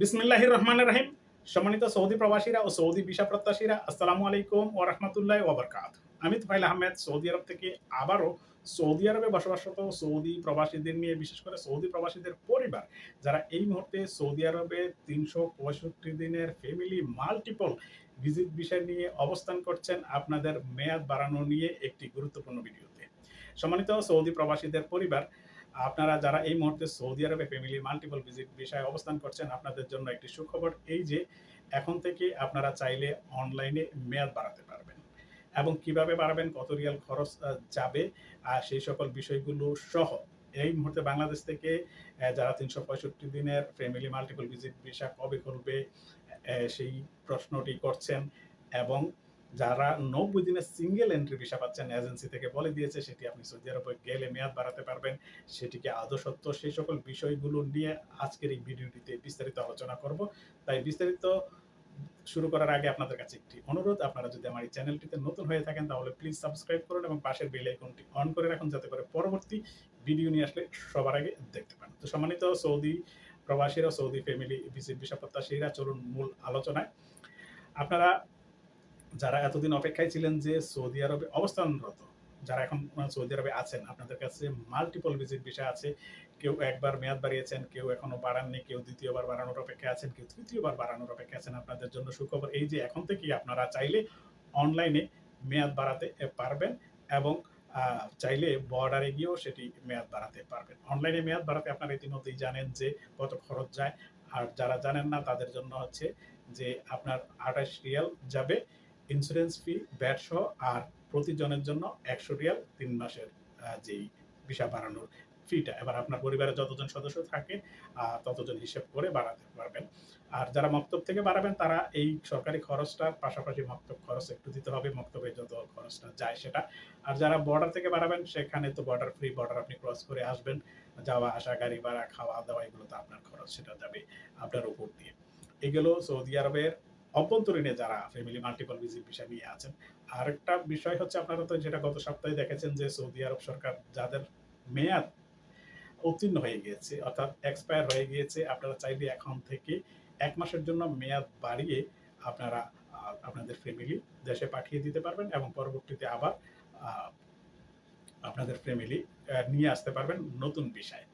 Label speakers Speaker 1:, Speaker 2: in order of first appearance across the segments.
Speaker 1: বিসমিল্লাহির রহমান রাহিম সম্মানিত সৌদি প্রবাসীরা ও সৌদি ভিসা প্রত্যাশীরা, আসসালামু আলাইকুম ও রহমতুল্লাহ ওবরকাত আমি তুফাইল আহমেদ, সৌদি আরব থেকে আবারও সৌদি আরবে বসবাসরত সৌদি প্রবাসীদের নিয়ে, বিশেষ করে সৌদি প্রবাসীদের পরিবার, যারা এই মুহূর্তে সৌদি আরবে তিনশো পঁয়ষট্টি দিনের ফ্যামিলি মাল্টিপল ভিজিট বিষয় নিয়ে অবস্থান করছেন আপনাদের মেয়াদ বাড়ানো নিয়ে একটি গুরুত্বপূর্ণ ভিডিওতে। সম্মানিত সৌদি প্রবাসীদের পরিবার আপনারা যারা এই মুহূর্তে সৌদি আরবে ফ্যামিলি মাল্টিপল ভিজিট বিষয়ে অবস্থান করছেন, আপনাদের জন্য একটি সুখবর এই যে, এখন থেকে আপনারা চাইলে অনলাইনে মেয়াদ বাড়াতে পারবেন। এবং কীভাবে বাড়াবেন, কত রিয়াল খরচ যাবে, আর সেই সকল বিষয়গুলো সহ এই মুহূর্তে বাংলাদেশ থেকে যারা তিনশো পঁয়ষট্টি দিনের ফ্যামিলি মাল্টিপল ভিজিট ভিসা কবে খুলবে সেই প্রশ্নটি করছেন এবং যারা নব্বই দিনের সিঙ্গেল এন্ট্রি ভিসা পাচ্ছেন এজেন্সি থেকে বলে দিয়েছে, সেটি আপনি সৌদি আরবে গেলে মেয়াদ বাড়াতে পারবেন। সেটিকে আদৌ সত্য সেই সকল বিষয়গুলো নিয়ে আজকের এই ভিডিওটিতে বিস্তারিত আলোচনা করব। তাই বিস্তারিত শুরু করার আগে আপনাদের কাছে একটি অনুরোধ, আপনারা যদি আমার এই চ্যানেলটিতে নতুন হয়ে থাকেন, তাহলে প্লিজ সাবস্ক্রাইব করুন এবং পাশের বেল আইকনটি অন করে রাখুন যাতে করে পরবর্তী ভিডিও নিয়ে আসলে সবার আগে দেখতে পান। তো সম্মানিত সৌদি প্রবাসীরা, সৌদি ফ্যামিলি ভিসিট ভিসা প্রত্যাশীরা, চলুন মূল আলোচনায়। আপনারা যারা এতদিন অপেক্ষায় ছিলেন যে সৌদি আরবে অবস্থানরত, যারা এখন সৌদি আরবে আছেন, আপনাদের কাছে মাল্টিপল ভিজিট বিষয় আছে। কেউ একবার মেয়াদ বাড়িয়েছেন, কেউ এখনও বাড়াননি, কেউ দ্বিতীয়বার বাড়ানোর অপেক্ষা আছেন, কেউ তৃতীয়বার বাড়ানোর অপেক্ষা আছেন আপনাদের জন্য সুখবর। এই যে এখন থেকেই আপনারা চাইলে অনলাইনে মেয়াদ বাড়াতে পারবেন এবং চাইলে বর্ডারে গিয়েও সেটি মেয়াদ বাড়াতে পারবেন। অনলাইনে মেয়াদ বাড়াতে আপনারা ইতিমধ্যেই জানেন যে কত খরচ যায়। আর যারা জানেন না তাদের জন্য হচ্ছে যে আপনার আঠাশ রিয়াল যাবে। ইন্স্যুরেন্স ফি ব্যাট সহ আর প্রতিজনের জন্য একশো রিয়াল তিন মাসের যেই ভিসা বাড়ানোর ফিটা এবার আপনার পরিবারে যতজন সদস্য থাকে ততজন হিসেব করে বাড়াতে পারবেন। আর যারা মক্তব থেকে বাড়াবেন, তারা এই সরকারি খরচটার পাশাপাশি মক্তব খরচ একটু দিতে হবে মক্তবে যত খরচটা যায় সেটা। আর যারা বর্ডার থেকে বাড়াবেন, সেখানে তো বর্ডার ফ্রি বর্ডার আপনি ক্রস করে আসবেন। যাওয়া, আসা, গাড়ি ভাড়া খাওয়া দাওয়া এগুলো তো আপনার খরচ, সেটা যাবে আপনার উপর দিয়ে। এগুলো সৌদি আরবের অভ্যন্তরীণে যারা ফ্যামিলি মাল্টিপল ভিজিট বিষয় নিয়ে আছেন, আরেকটা বিষয় হচ্ছে আপনারা তো যেটা গত সপ্তাহে দেখেছেন যে সৌদি আরব সরকার যাদের মেয়াদ উত্তীর্ণ হয়ে গিয়েছে, অর্থাৎ এক্সপায়ার হয়ে গিয়েছে, আপনারা চাইলে এখন থেকে এক মাসের জন্য মেয়াদ বাড়িয়ে আপনারা আপনাদের ফ্যামিলি দেশে পাঠিয়ে দিতে পারবেন এবং পরবর্তীতে আবার আপনাদের ফ্যামিলি নিয়ে আসতে পারবেন নতুন বিষয়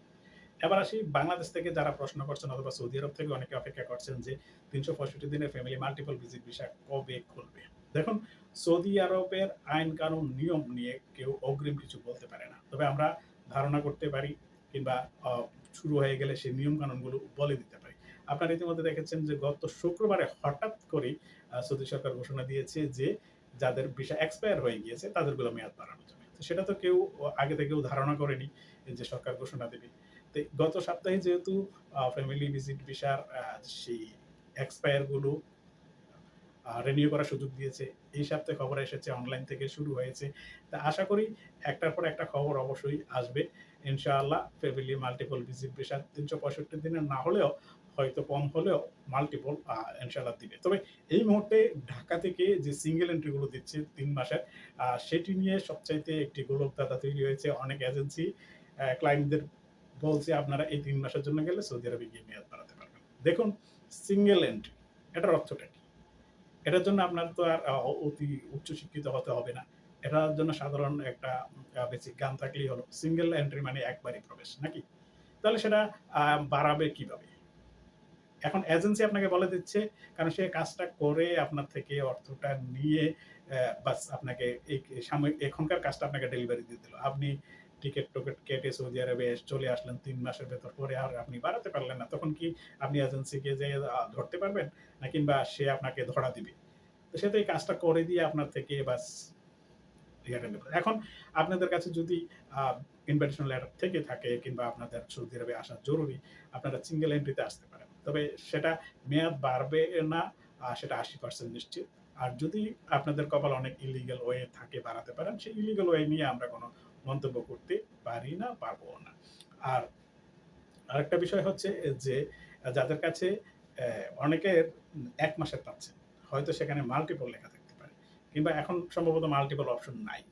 Speaker 1: এবার আসি বাংলাদেশ থেকে যারা প্রশ্ন করছেন অথবা সৌদি আরব থেকে অনেকে অপেক্ষা করছেন যে তিনশো পঁয়ষট্টি দিনের ফ্যামিলি মাল্টিপল ভিজিট ভিসা কবে খুলবে? দেখুন, সৌদি আরবের আইন কানুন নিয়ম নিয়ে কেউ অগ্রিম কিছু বলতে পারে না। তবে আমরা ধারণা করতে পারি কিংবা শুরু হয়ে গেলে সেই নিয়ম কানুনগুলো বলে দিতে পারি। আপনারা ইতিমধ্যে দেখেছেন যে গত শুক্রবারে হঠাৎ করে সৌদি সরকার ঘোষণা দিয়েছে যে যাদের ভিসা এক্সপায়ার হয়ে গিয়েছে তাদেরগুলো মেয়াদ বাড়ানো যাবে। সেটা তো কেউ আগে থেকেও ধারণা করেনি যে সরকার ঘোষণা দেবে। গত সপ্তাহে যেহেতু ফ্যামিলি ভিজিট ভিসার সেই এক্সপায়ারগুলো রিনিউ করার সুযোগ দিয়েছে, এই সপ্তাহে খবর এসেছে অনলাইন থেকে শুরু হয়েছে। তা আশা করি একটার পর একটা খবর অবশ্যই আসবে। ইনশাআল্লাহ ফ্যামিলি মাল্টিপল ভিজিট ভিসা তিনশো পঁয়ষট্টি দিনের না হলেও, হয়তো কম হলেও মাল্টিপল ইনশাআল্লাহ দিবে। তবে এই মুহূর্তে ঢাকা থেকে যে সিঙ্গেল এন্ট্রিগুলো দিচ্ছে তিন মাসের সেটি নিয়ে সবচাইতে একটি গোলকদাতা তৈরি হয়েছে অনেক এজেন্সি ক্লায়েন্টদের বলছে আপনারা এই তিন মাসের জন্য গেলে সৌদি আরবে গিয়ে মেয়াদ বাড়াতে পারবেন। দেখুন সিঙ্গেল এন্ট্রি এটার অর্থটা কি? এটার জন্য আপনার তো আর অতি উচ্চ শিক্ষিত হতে হবে না। এটার জন্য সাধারণ একটা বেসিক গান থাকলেই হলো। সিঙ্গেল এন্ট্রি মানে একবারই প্রবেশ, নাকি? তাহলে সেটা বাড়াবে কীভাবে? এখন এজেন্সি আপনাকে বলে দিচ্ছে, কারণ সে কাজটা করে আপনার থেকে অর্থটা নিয়ে বাস আপনাকে এই সাময়িক, এখনকার কাজটা আপনাকে ডেলিভারি দিয়ে দিল। আপনি টিকিট টোকেট কেটে সৌদি আরবে চলে আসলেন তিন মাসের ভেতর পরে আর আপনি বাড়াতে পারলেন না। তখন কি আপনি এজেন্সিকে যে ধরতে পারবেন? না কিংবা সে আপনাকে ধরা দিবে? তো সে তো এই কাজটা করে দিয়ে আপনার থেকে বাস এখন আপনাদের কাছে যদি ইনভাইটেশন লেটার থেকে থাকে কিংবা আপনাদের সৌদি আরবে আসা জরুরি, আপনারা সিঙ্গেল এন্ট্রিতে আসতে পারেন। তবে সেটা মেয়াদ বাড়বে না সেটা আশি পার্সেন্ট নিশ্চিত। আর যদি আপনাদের কপাল অনেক ইলিগাল ওয়ে থাকে বাড়াতে পারেন, সেই ইলিগাল ওয়ে নিয়ে আমরা কোনো মন্তব্য করতে পারি না, পারব না। আর আরেকটা বিষয় হচ্ছে যে, যাদের কাছে অনেকের এক মাসের পাচ্ছে, হয়তো সেখানে মাল্টিপল লেখা থাকতে পারে, কিংবা এখন সম্ভবত মাল্টিপল অপশন নাই।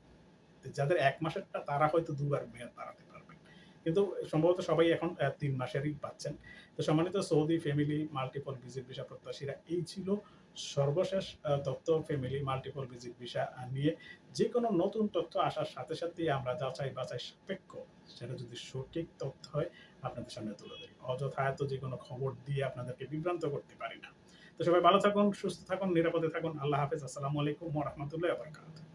Speaker 1: যাদের এক মাসেরটা, তারা হয়তো দুবার মেয়াদ বাড়াতে পারবেন কিন্তু সম্ভবত সবাই এখন তিন মাসেরই পাচ্ছেন। তো সম্মানিত Saudi family multiple visit visa প্রত্যাশীরা, এই ছিল সর্বশেষ তথ্য ফ্যামিলি মাল্টিপল ভিজিট ভিসা নিয়ে যে কোনো নতুন তথ্য আসার সাথে সাথেই আমরা যাচাই বাছাই সাপেক্ষ, সেটা যদি সঠিক তথ্য হয়, আপনাদের সামনে তুলে ধরি। অযথা এত যে কোনো খবর দিয়ে আপনাদেরকে বিভ্রান্ত করতে পারি না। তো সবাই ভালো থাকুন, সুস্থ থাকুন, নিরাপদে থাকুন। আল্লাহ হাফেজ। আসসালামু আলাইকুম ওরহামতুল্লাহ বারাকাতুহু।